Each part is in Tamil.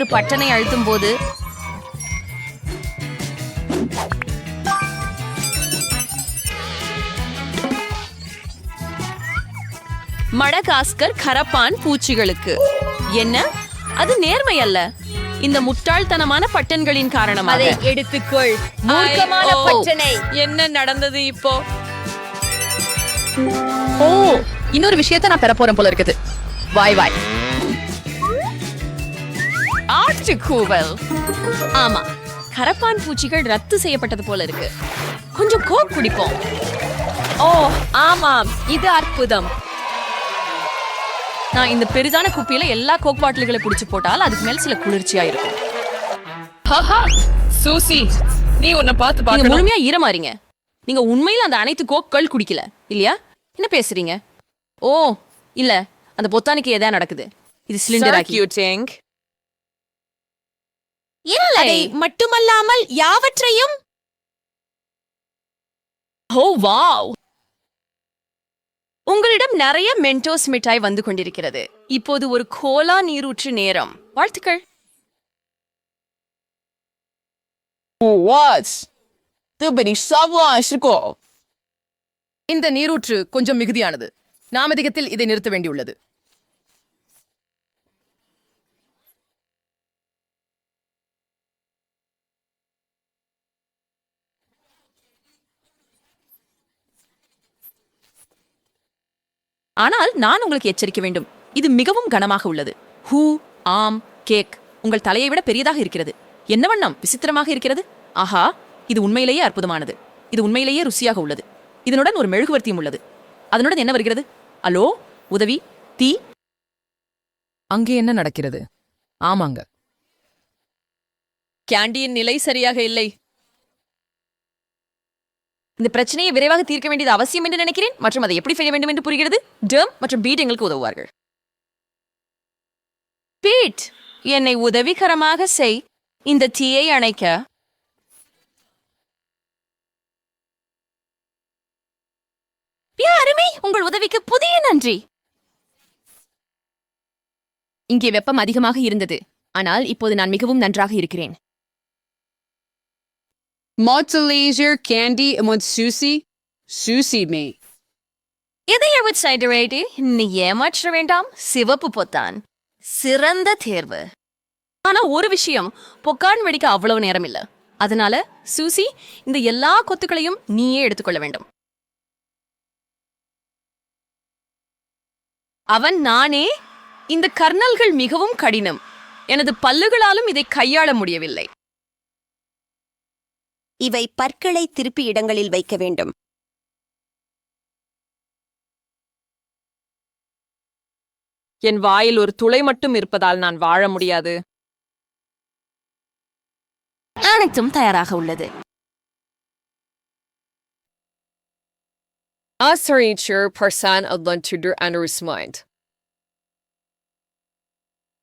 ஒரு பட்டனை அழுத்தும் போது மடகாஸ்கர் கரப்பான் பூச்சிகளுக்கு. என்ன? அது நேர்மை அல்ல. இந்த முட்டாள்தனமான பட்டன்களின் காரணமாக. அதை எடுத்துக்கொள். மூர்க்கமான. பட்டனை. என்ன நடந்தது இப்போ? ஓ இன்னொரு விஷயத்த நான் பெற போறேன் போல இருக்குது. வாய் வாய். ஆட்டுக்கூவல் ஆமா கரப்பான் பூச்சிகள் ரத்து செய்யப்பட்டது போல இருக்கு. கொஞ்சம் கோக் குடிப்போம். ஓ ஆமாம் இது அற்புதம். நான் இந்த பெரிதான குப்பியில எல்லா கோக் பாட்டில்களை பிடிச்சு போட்டால் அதுக்கு மேல சில குளிர்ச்சியா இருக்கும். சூசி நீ உன்னை பார்த்து பார்க்கணும். முழுமையா ஈரமாறீங்க. நீங்க உண்மையில அந்த அனைத்து கோக்கள் குடிக்கல இல்லையா? என்ன பேசுறீங்க? ஓ இல்ல அந்த பொத்தானிக்கு எதா நடக்குது? இது சிலிண்டர் ஆக்கி. இல்லை. மட்டுமல்லாமல் யாவற்றையும்? Oh wow. உங்களிடம் நிறைய மென்டோஸ் மிட்டாய் வந்து கொண்டிருக்கிறது. இப்போது ஒரு கோலா நீரூற்று நேரம். வாழ்த்துக்கள். இந்த நீரூற்று கொஞ்சம் மிகுதியானது. நாமதிகத்தில் இதை நிறுத்த வேண்டியுள்ளது. ஆனால் நான் உங்களுக்கு எச்சரிக்க வேண்டும். இது மிகவும் கனமாக உள்ளது. ஹூ ஆம் கேக். உங்கள் தலையை விட பெரியதாக இருக்கிறது. என்ன வண்ணம்? விசித்திரமாக இருக்கிறது? ஆஹா இது உண்மையிலேயே அற்புதமானது. இது உண்மையிலேயே ருசியாக உள்ளது. இதனுடன் ஒரு மெழுகுவர்த்தியும் உள்ளது. அதனுடன் என்ன வருகிறது? அலோ உதவி தீ? அங்கே என்ன நடக்கிறது? ஆமாங்க. கேண்டியின் நிலை சரியாக இல்லை. இந்த பிரச்சனையை விரைவாக தீர்க்க வேண்டியது அவசியம் என்று நினைக்கிறேன். மற்றும் அதை எப்படி செய்ய வேண்டும் என்று புரிகிறது? டேர்ம் மற்றும் பீட் எங்களுக்கு உதவுவார்கள். பீட் என்னை உதவிகரமாக செய். இந்த தீயை அணைக்க. அருமை உங்கள் உதவிக்கு புதிய நன்றி. இங்கே வெப்பம் அதிகமாக இருந்தது. ஆனால் இப்போது நான் மிகவும் நன்றாக இருக்கிறேன். Montelaser candy and want Susie? Susie me. இதை அவுட் நீ ஏமாற்ற வேண்டாம். சிவப்பு பொத்தான். சிறந்த தேர்வு. ஆனா ஒரு விஷயம். பொக்கான் வெடிக்க அவ்வளவு நேரம் இல்ல அதனால சூசி இந்த எல்லா கொத்துக்களையும் நீயே எடுத்துக்கொள்ள வேண்டும். அவன் நானே இந்த கர்னல்கள் மிகவும் கடினம். எனது பல்லுகளாலும் இதை கையாள முடியவில்லை. இவை பற்களை திருப்பி இடங்களில் வைக்க வேண்டும். என் வாயில் ஒரு துளை மட்டும் இருப்பதால் நான் வாழ முடியாது. அனைத்தும் தயாராக உள்ளது. Asarichur parsan adlantudur anurus mind.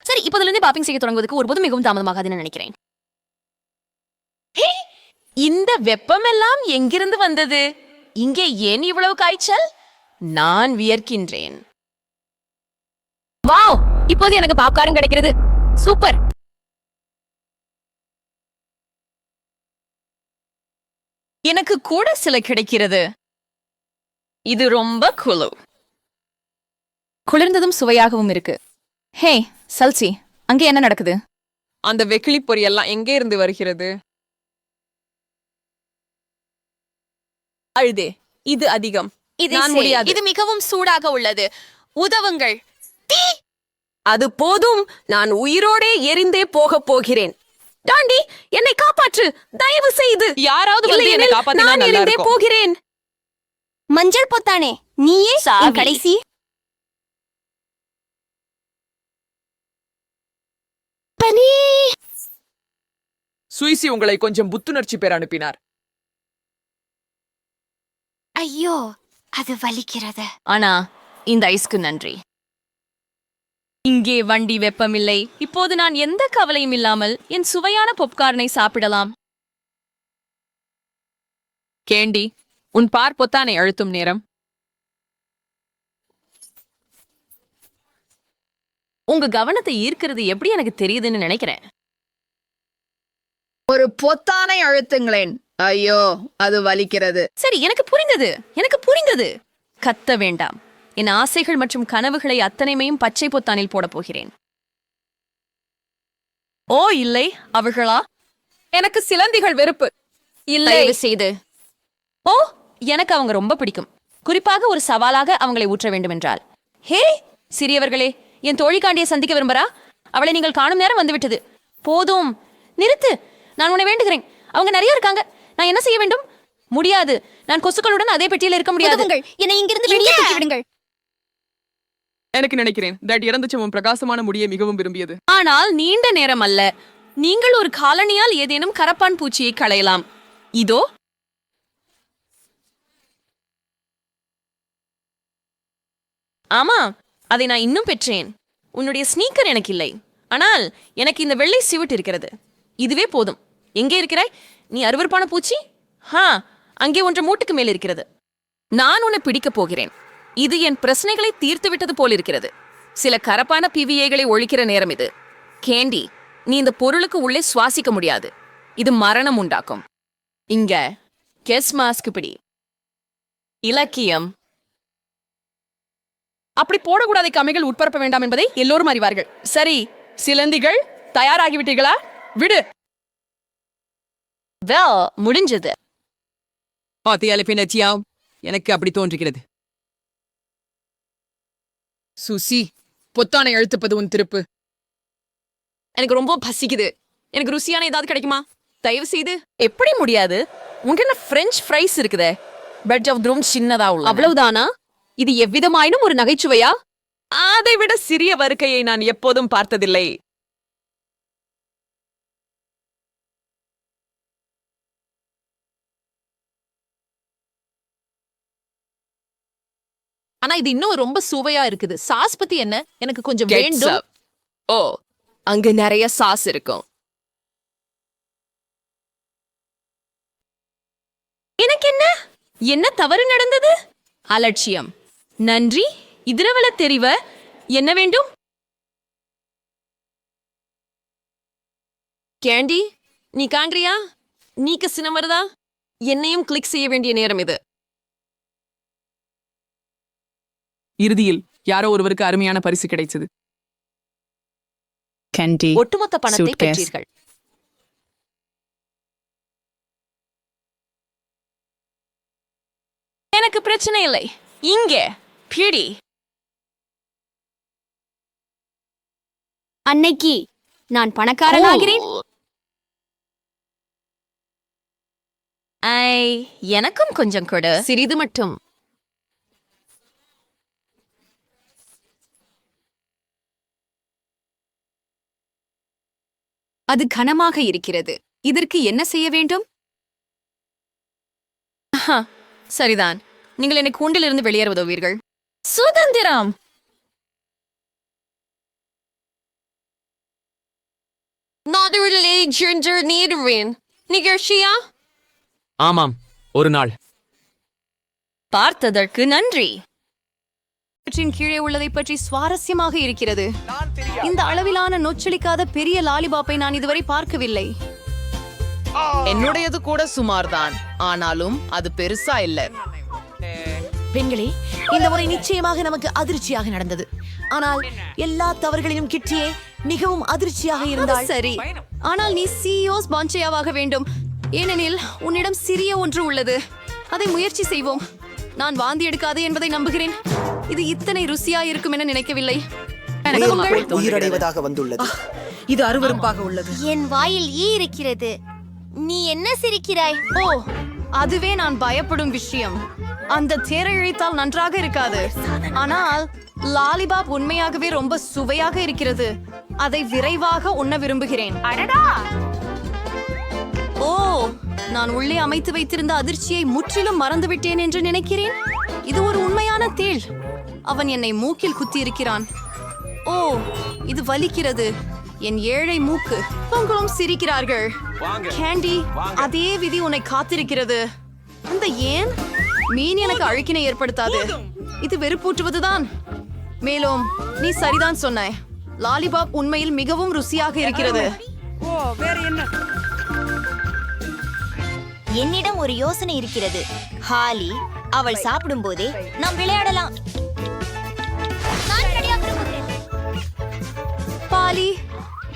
சரி இப்போதுல இருந்து பாப்பிங் செய்ய தொடங்குவதற்கு ஒருபோதும் மிகவும் தாமதமாகாதுன்னு நினைக்கிறேன். இந்த வெப்பமெல்லாம் எங்கிருந்து வந்தது? இங்கே ஏன் இவ்வளவு காய்ச்சல்? நான் வியர்க்கின்றேன். வாவ்! இப்போது எனக்கு பாப்காரம் கிடைக்கிறது. சூப்பர்! எனக்கு கூட சில கிடைக்கிறது. இது ரொம்ப குழு. குளிர்ந்ததும் சுவையாகவும் இருக்கு. ஹே சல்சி அங்கே என்ன நடக்குது? அந்த வெக்கிளி பொரியெல்லாம் எங்கே இருந்து வருகிறது? அழுதே. இது அதிகம். இதை மிகவும் சூடாக உள்ளது. உதவுங்கள். அது போதும். நான் உயிரோடே எரிந்தே போக போகிறேன். டாண்டி என்னை காப்பாற்று. தயவு செய்து. யாராவது வந்து என்னை காப்பாத்தினா நல்லா இருக்கும். போகிறேன். மஞ்சள் பொத்தானே நீயே. கடைசி. பனி. சுயிசி உங்களை கொஞ்சம் புத்துணர்ச்சி பெற அனுப்பினார். ஐயோ அது வலிக்கிறது. ஆனா இந்த ஐஸ்க்கு நன்றி. இங்கே வண்டி வெப்பமில்லை. இப்போது நான் எந்த கவலையும் இல்லாமல் என் சுவையான பொப்கார்னை சாப்பிடலாம். கேண்டி உன் பார் பொத்தானை அழுத்தும் நேரம். உங்க கவனத்தை ஈர்க்கிறது எப்படி எனக்கு தெரியுதுன்னு நினைக்கிறேன். ஒரு பொத்தானை அழுத்துங்களேன். ஐயோ அது வலிக்கிறது. சரி எனக்கு புரிந்தது. எனக்கு புரிந்தது. கத்த வேண்டாம். என் ஆசைகள் மற்றும் கனவுகளை அத்தனைமையும் பச்சை பொத்தானில் போடப் போகிறேன். ஓ இல்லை அவர்களா? எனக்கு சிலந்திகள் வெறுப்பு. இல்லை. செய்து ஓ எனக்கு அவங்க ரொம்ப பிடிக்கும். குறிப்பாக ஒரு சவாலாக அவங்களை ஊற்ற வேண்டும் என்றால் ஹே சிறியவர்களே என் தோழிக்காண்டியை சந்திக்க விரும்புறா? அவளை நீங்கள் காணும் நேரம் வந்துவிட்டது. போதும். நிறுத்து. நான் உன்னை வேண்டுகிறேன். அவங்க நிறைய இருக்காங்க. நான் என்ன செய்ய வேண்டும்? முடியாது. நான் கொசுக்களுடன் அதே பெட்டியில் இருக்க முடியாது. என்னை இங்கிருந்து வெளியே தூக்கி விடுங்கள் எனக்கு நினைக்கிறேன். தட் இறந்துச்சவன் பிரகாசமான முடியை மிகவும் விரும்பியது. ஆனால் நீண்ட நேரம் அல்ல. நீங்கள் ஒரு காலனியால் ஏதேனும் கரப்பான் பூச்சியை களையலாம். இதோ. ஆமா அதை நான் இன்னும் பெற்றேன். உன்னுடைய ஸ்னீக்கர் எனக்கு இல்லை. ஆனால் எனக்கு இந்த வெள்ளை சிவிட் இருக்கிறது. இதுவே போதும். எங்கே இருக்கிறாய்? நீ அருவருப்பான பூச்சி? ஹா அங்கே ஒன்று மூட்டுக்கு மேல் இருக்கிறது. நான் உன்னை பிடிக்கப் போகிறேன். இது என் பிரச்சனைகளை தீர்த்து விட்டது போல் இருக்கிறது. சில கரப்பான பிவிஏகளை ஒழிக்கிற நேரம் இது. கேண்டி நீ இந்த பொருளுக்கு உள்ளே சுவாசிக்க முடியாது. இது மரணம் உண்டாக்கும். இங்க கெஸ் மாஸ்க் பிடி. இலக்கியம். அப்படி போடக்கூடாத கமைகள் உட்பரப்ப வேண்டாம் என்பதை எல்லோரும் அறிவார்கள். சரி சிலந்திகள் தயாராகிவிட்டீர்களா? விடு. வெல் முடிஞ்சது. பாத்தியாலிப்பினச்சியா எனக்கு அப்படி தோன்றுகிறது. சுசி பொத்தானை அழுத்துப்பது உன் திருப்பு. எனக்கு ரொம்ப பசிக்குது. எனக்கு ருசியான ஏதாவது கிடைக்குமா? தயவு செய்து எப்படி முடியாது? உங்க பிரெஞ்ச் ஃப்ரைஸ் இருக்குதே. பெட் ஆஃப் த்ரூம் சின்னதா உள்ள அவ்வளவுதானா? இது எவ்விதமாயினும் ஒரு நகைச்சுவையா? அதை விட சிறிய வருக்கையை நான் எப்போதும் பார்த்ததில்லை. ஆனா இது இன்னும் ரொம்ப சுவையா இருக்குது. சாஸ் பத்தி என்ன? எனக்கு கொஞ்சம் வேண்டும். ஓ அங்க நிறைய சாஸ் இருக்கும். எனக்கு என்ன என்ன தவறு நடந்தது? அலட்சியம். நன்றி. இதிரவல தெரிவ என்ன வேண்டும்? கேண்டி நீ காண்கிறியா நீக்க சினம் வருதா? என்னையும் கிளிக் செய்ய வேண்டிய நேரம் இது. இறுதியில் யாரோ ஒருவருக்கு அருமையான பரிசு கிடைச்சது. ஒட்டுமொத்த பணத்தை Suitcase. பெற்றீர்கள். எனக்கு பிரச்சனை இல்லை. இங்கே பிடி. அன்னைக்கு நான் பணக்காரனாகிறேன். ஐ எனக்கும் கொஞ்சம் கொடு. சிறிது மட்டும். அது கனமாக இருக்கிறது. இதற்கு என்ன செய்ய வேண்டும்? சரிதான். நீங்கள் என்னை கூண்டிலிருந்து வெளியேற உதவுவீர்கள். சுதந்திரம்! நிகழ்ச்சியா? ஆமாம் ஒரு நாள். பார்த்ததற்கு நன்றி. இவற்றின் கீழே உள்ளதை பற்றி சுவாரஸ்யமாக இருக்கிறது. இந்த அளவிலான நொச்சலிக்காத பெரிய லாலிபாப்பை நான் இதுவரை பார்க்கவில்லை. என்னுடையது கூட சுமார்தான். ஆனாலும் அது பெருசா இல்ல. பெண்களே இந்த முறை நிச்சயமாக நமக்கு அதிர்ச்சியாக நடந்தது. ஆனால் எல்லா தவறுகளிலும் கிட்டியே மிகவும் அதிர்ச்சியாக இருந்தால் சரி. ஆனால் நீ சிஇஓஸ் பாஞ்சையாவாக வேண்டும். ஏனெனில் உன்னிடம் சிறிய ஒன்று உள்ளது. அதை முயற்சி செய்வோம். நான் வாந்தி எடுக்காது என்பதை நம்புகிறேன். இது இத்தனை ருசியா இருக்கும் என நினைக்கவில்லை. உயிரடைவதாக வந்துள்ளது. இது அருவருப்பாக உள்ளது. என் வாயில் ஈ இருக்கிறது. நீ என்ன சிரிக்கிறாய்? ஓ அதுவே நான் பயப்படும் விஷயம். அந்த தேரை இழைத்தால் நன்றாக இருக்காது. ஆனால் லாலிபாப் உண்மையாகவே ரொம்ப சுவையாக இருக்கிறது. அதை விரைவாக உண்ண விரும்புகிறேன். ஓ நான் உள்ளே அமைத்து வைத்திருந்த அதிர்ச்சியை முற்றிலும் மறந்துவிட்டேன் என்று நினைக்கிறேன். இது ஒரு உண்மையான தேள். அவன் என்னை மூக்கில் குத்தி இருக்கிறான் ஓ இது வலிக்கிறது. என் ஏழை மூக்கு. உங்களும் சிரிக்கிறார்கள். கேண்டி அதே விதி உன்னை காத்திருக்கிறது. அந்த ஏன்? மீன் எனக்கு அழுக்கினை ஏற்படுத்தாது. இது வெறுப்பூட்டுவதுதான். மேலும் நீ சரிதான் சொன்னாய் லாலிபாப் உண்மையில் மிகவும் ருசியாக இருக்கிறது. என்னிடம் ஒரு யோசனை இருக்கிறது. ஹாலி அவள் சாப்பிடும் போதே நாம் விளையாடலாம். பாலி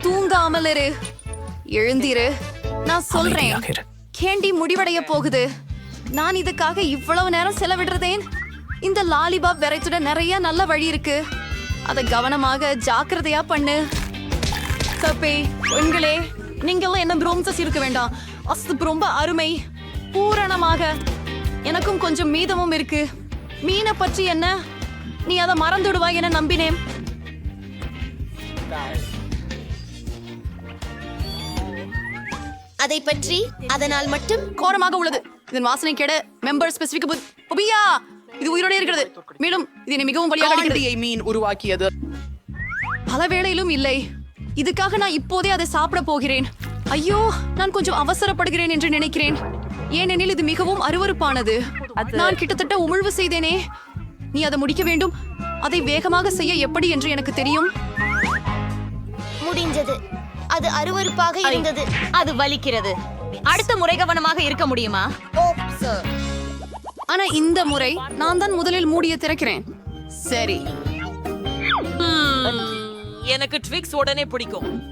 தூங்காமல் இரு எழுந்திரு நான் சொல்றேன். கேண்டி முடிவடைய போகுது. நான் இதுக்காக இவ்வளவு நேரம் செலவிடுறதேன்? இந்த லாலிபாப் வெரைட்டியோட நிறைய நல்ல வழி இருக்கு. அதை கவனமாக ஜாக்கிரதையா பண்ணு. தப்பே பெண்களே நீங்களும் என்ன பிரோம்சஸ் இருக்க வேண்டாம். அஸ்து ரொம்ப அருமை. பூரணமாக. எனக்கும் கொஞ்சம் மீதமும் இருக்கு. மீனை பற்றி என்ன? நீ அதை மறந்துடுவாய் என நம்பினேன். அதை பற்றி அதனால் மட்டும் கோரமாக உள்ளது. இதன் வாசனை கெட மெம்பர் ஸ்பெசிபிக் ஒபியா இது உயிரோட இருக்கிறது. மேலும் இது என்னை மிகவும் வழியாக அடிக்கிறது. மீன் உருவாக்கியது. பல வேளையிலும் இல்லை. இதுக்காக நான் இப்போதே அதை சாப்பிட போகிறேன். ஐயோ நான் கொஞ்சம் அவசரப்படுகிறேன் என்று நினைக்கிறேன். ஏனெனில் இது மிகவும் அருவருப்பானது. நான் கிட்டத்தட்ட உமிழ்வு செய்தேனே. நீ அதை முடிக்க வேண்டும். அதை வேகமாக செய்ய எப்படி என்று எனக்கு தெரியும். முடிஞ்சது அது அருவருப்பாக இருந்தது. அது வலிக்கிறது. அடுத்த முறை கவனமாக இருக்க முடியுமா? ஆனா இந்த முறை நான் தான் முதலில் மூடிய திறக்கிறேன். சரி. எனக்கு ட்விக்ஸ் உடனே பிடிக்கும்.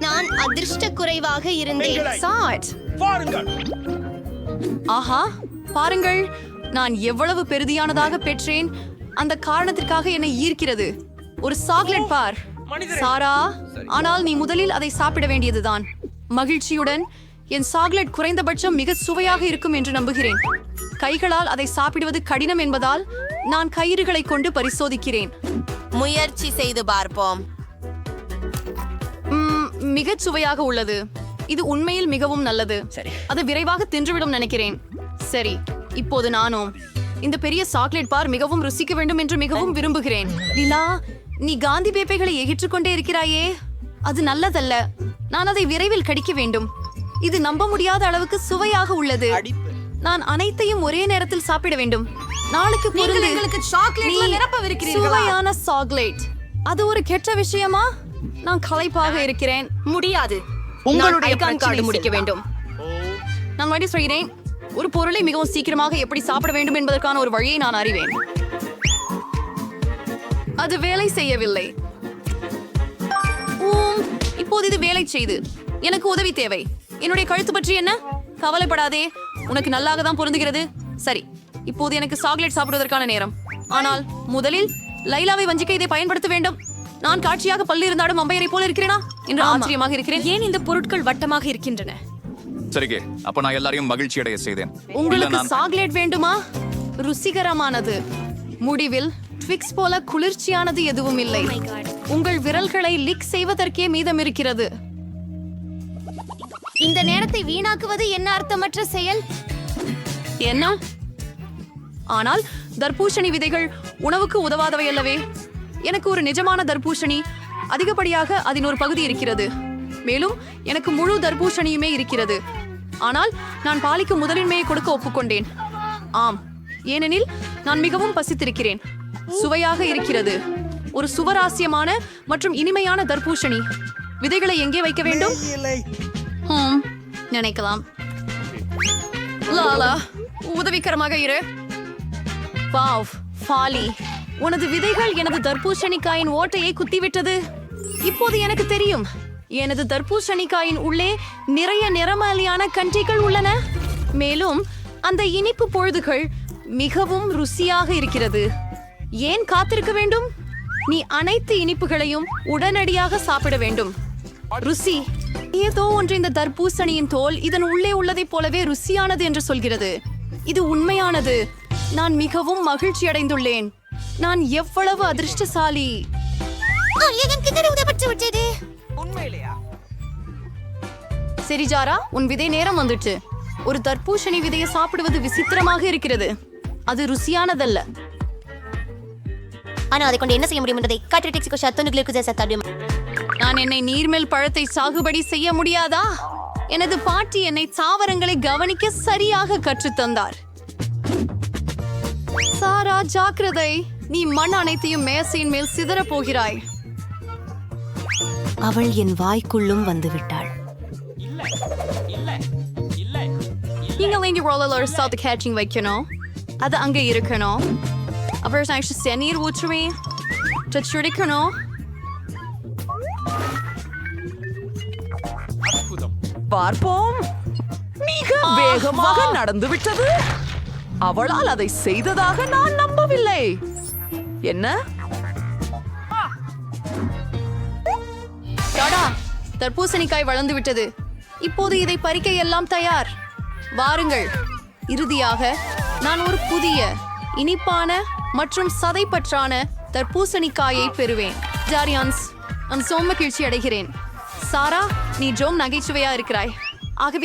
நான் அதிர்ஷ்ட குறைவாக இருந்தேன் ஆஹா பாருங்கள். நான் எவ்வளவு பெருதியானதாக பெற்றேன். அந்த காரணத்திற்காக என்னை ஈர்க்கிறது. ஒரு சாக்லேட் பார். சாரா ஆனால் நீ முதலில் அதை சாப்பிட வேண்டியதுதான். மகிழ்ச்சியுடன் என் சாக்லேட் குறைந்தபட்சம் மிக சுவையாக இருக்கும் என்று நம்புகிறேன். கைகளால் அதை சாப்பிடுவது கடினம் என்பதால் நான் கயிறுகளை கொண்டு பரிசோதிக்கிறேன். முயற்சி செய்து பார்ப்போம். மிகச் சுவையாக உள்ளது. இது உண்மையில் மிகவும் நல்லது. சரி. அது விரைவாக தின்றுவிடும் நினைக்கிறேன். சரி இப்போது நானும். இந்த பெரிய சாக்லேட் பார் மிகவும் ருசிக்க வேண்டும் என்று மிகவும் விரும்புகிறேன். நிலா நீ காந்தி பேப்பைகளை எகிற்றுக் கொண்டே இருக்கிறாயே. அது நல்லதல்ல. நான் அதை விரைவில் கடிக்க வேண்டும். இது நம்ப முடியாத அளவுக்கு சுவையாக உள்ளது. நான் அனைத்தையும் ஒரே நேரத்தில் சாப்பிட வேண்டும். நாளுக்கு எங்களுக்கு சாக்லேட்ல நிரப்பவிருக்கிறீர்களா? சுவையான சாக்லேட். அது ஒரு கெட்ட விஷயமா? நான் களைப்பாக இருக்கிறேன். முடியாது. உங்களுடைய கார்டு முடிக்க. வேண்டும். நான் மறுபடியும் சொல்கிறேன். ஒரு பொருளை மிகவும் சீக்கிரமாக எப்படி சாப்பிட வேண்டும் என்பதற்கான ஒரு வழியை நான் அறிவேன். அது வேலை செய்யவில்லை. இப்போது இது வேலை செய்து. எனக்கு உதவி தேவை. என்னுடைய கழுத்து பற்றி என்ன? கவலைப்படாதே. உனக்கு நல்லாக தான் பொருந்துகிறது. சரி இப்போது எனக்கு சாக்லேட் சாப்பிடுவதற்கான நேரம். ஆனால் முதலில் லைலாவை வஞ்சிக்க இதை பயன்படுத்த வேண்டும். நான் காட்சியாக பள்ளி இருந்தாலும் அம்பையரை போல இருக்கிறேனா? என்று ஆச்சரியமாக இருக்கிறேன். ஏன் இந்த பொருட்கள் வட்டமாக இருக்கின்றன? சரிங்க அப்ப நான் எல்லாரையும் மகிழ்ச்சி அடைய செய்தேன். உங்களுக்கு சாக்லேட் வேண்டுமா? ருசிகரமானது. முடிவில் ட்விக்ஸ் போல குளிர்ச்சியானது எதுவும் இல்லை. உங்கள் விரல்களை லிக் செய்வதற்கே மீதம் இருக்கிறது இந்த நேரத்தை வீணாக்குவது என்ன அர்த்தமற்ற செயல்? என்ன? ஆனால் தர்பூசணி விதைகள் உணவுக்கு உதவாதவை அல்லவே. எனக்கு ஒரு நிஜமான தர்பூசணி அதிகப்படியாக அதன் ஒரு பகுதி இருக்கிறது. மேலும் எனக்கு முழு தர்பூசணியுமே இருக்கிறது. ஆனால் நான் பாலிக்கு முதலின்மையை கொடுக்க ஒப்புக்கொண்டேன். ஆம் ஏனெனில் நான் மிகவும் பசித்திருக்கிறேன். சுவையாக இருக்கிறது. ஒரு சுவராசியமான மற்றும் இனிமையான தர்பூசணி. விதைகளை எங்கே வைக்க வேண்டும்? நினைக்கலாம். லாலா உதவிகரமாக இரு. வாவ் ஃபாலி. உனது விதைகள் எனது தர்பூசணிக்காயின் ஓட்டையை குத்திவிட்டது. இப்போது எனக்கு தெரியும். எனது தர்பூசணிக்காயின் உள்ளே நிறைய நிறமாலியான கன்றிகள் உள்ளன. மேலும் அந்த இனிப்பு பொழுதுகள் மிகவும் ருசியாக இருக்கிறது. ஏன் காத்திருக்க வேண்டும்? நீ அனைத்து இனிப்புகளையும் உடனடியாக சாப்பிட வேண்டும். ருசி ஏதோ ஒன்று இந்த தர்பூசணியின் தோல் இதன் உள்ளே உள்ளதைப் போலவே ருசியானது என்று சொல்கிறது. இது உண்மையானது. நான் மிகவும் மகிழ்ச்சி அடைந்துள்ளேன். நான் எவ்வளவு அதிர்ஷ்டசாலி. விட்டது சரி ஜாரா உன் விதை நேரம் வந்துட்டு. ஒரு தர்பூசணி விதையை சாப்பிடுவது விசித்திரமாக இருக்கிறது. அது ருசியானதல்ல. ஆனா அதை கொண்டு என்ன செய்ய முடியும் என்பதை காற்று டெக்ஸிகோ சத்தொன்னுகளுக்கு சத்தாடும் நான் என்னை நீர்மேல் பழத்தை சாகுபடி செய்ய முடியாதா? எனது பாட்டி என்னை தாவரங்களை கவனிக்க சரியாக கற்றுத்தந்தார் சாரா ஜாக்கிரதை. நீ மண் அனைத்தையும் மேசையின் மேல் சிதறப் போகிறாய். அவள் என் வாய்க்குள்ளும் வந்து விட்டாள் நீங்கள் இங்கே ரோலர் சால்ட் கேச்சிங் வைக்கணும் அது அங்கே இருக்கணும் அப்புறம் நான் சென்னீர் ஊற்றுமே சுடிக்கணும் பார்ப்போம். மிக வேகமாக நடந்து விட்டது அவளால் அதை செய்ததாக நான் நம்பவில்லை. என்ன? டாடா தர்பூசணிக்காய் வளர்ந்து விட்டது. இப்போது இதை பறிக்க எல்லாம் தயார். வாருங்கள். இறுதியாக நான் ஒரு புதிய இனிப்பான மற்றும் சதைப்பற்றான தர்பூசணிக்காயை பெறுவேன். ஜாரியான்ஸ் நான் சோம கீழ்ச்சி அடைகிறேன். சாரா நீ ஜோம் நகைச்சுவையா இருக்கிறாய். ஆகவே